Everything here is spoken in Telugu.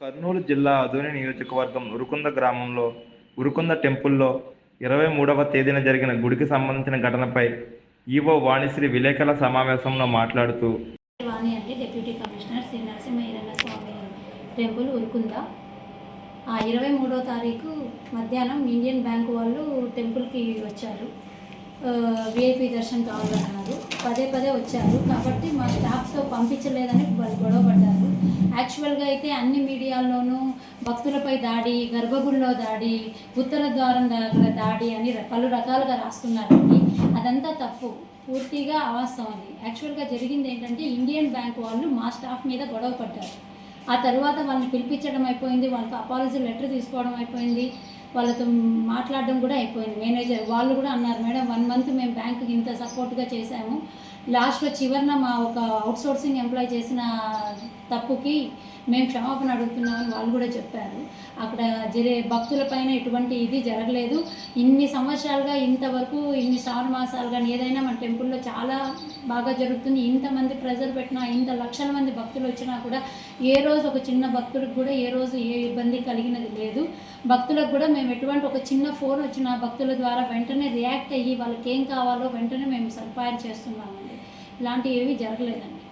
కర్నూలు జిల్లా అధోని నియోజకవర్గం ఉరుకుంద గ్రామంలో ఉరుకుంద టెంపుల్లో ఇరవై మూడవ తేదీన జరిగిన గుడికి సంబంధించిన ఘటనపై ఈవో వాణిశ్రీ విలేకరుల సమావేశంలో మాట్లాడుతూ కమిషనర్ శ్రీ నరసింహ స్వామి టెంపుల్ ఇరవై మూడో తారీఖు మధ్యాహ్నం ఇండియన్ బ్యాంక్ వాళ్ళు టెంపుల్కి వచ్చారు. విఐపి దర్శనం కావాలన్నారు. పదే పదే వచ్చారు. కాబట్టి మా స్టాఫ్తో పంపించలేదని వాళ్ళు గొడవపడ్డారు. యాక్చువల్గా అయితే అన్ని మీడియాల్లోనూ భక్తులపై దాడి గర్భగుడిలో దాడి ఉత్తర ద్వారం దగ్గర దాడి అని పలు రకాలుగా రాస్తున్నారండి. అదంతా తప్పు. పూర్తిగా అవాస్తవం అది. యాక్చువల్గా జరిగింది ఏంటంటే ఇండియన్ బ్యాంక్ వాళ్ళు మా స్టాఫ్ మీద గొడవ పడ్డారు ఆ తర్వాత వాళ్ళని పిలిపించడం అయిపోయింది వాళ్ళకి అపాలజీ లెటర్ తీసుకోవడం అయిపోయింది. వాళ్ళతో మాట్లాడడం కూడా అయిపోయింది. మేనేజర్ వాళ్ళు కూడా అన్నారు మేడం వన్ మంత్ మేము బ్యాంకుకి ఇంత సపోర్ట్గా చేశాము. లాస్ట్లో చివరిన మా ఒక అవుట్సోర్సింగ్ ఎంప్లాయ్ చేసిన తప్పుకి మేము క్షమాపణ అడుగుతున్నామని వాళ్ళు కూడా చెప్పారు. అక్కడ జరిగే భక్తులపైన ఎటువంటి ఇది జరగలేదు. ఇన్ని సంవత్సరాలుగా ఇంతవరకు ఇన్ని శ్రావణ మాసాలు కానీ ఏదైనా మన టెంపుల్లో చాలా బాగా జరుగుతుంది. ఇంతమంది ప్రెజర్ పెట్టినా ఇంత లక్షల మంది భక్తులు వచ్చినా కూడా ఏ రోజు ఒక చిన్న భక్తుడికి కూడా ఏ రోజు ఏ ఇబ్బంది కలిగినది లేదు. భక్తులకు కూడా మేము మేము ఎటువంటి ఒక చిన్న ఫోన్ వచ్చిన భక్తుల ద్వారా వెంటనే రియాక్ట్ అయ్యి వాళ్ళకి ఏం కావాలో వెంటనే మేము సదుపాయం చేస్తున్నామండి. ఇలాంటివి ఏవి జరగలేదండి.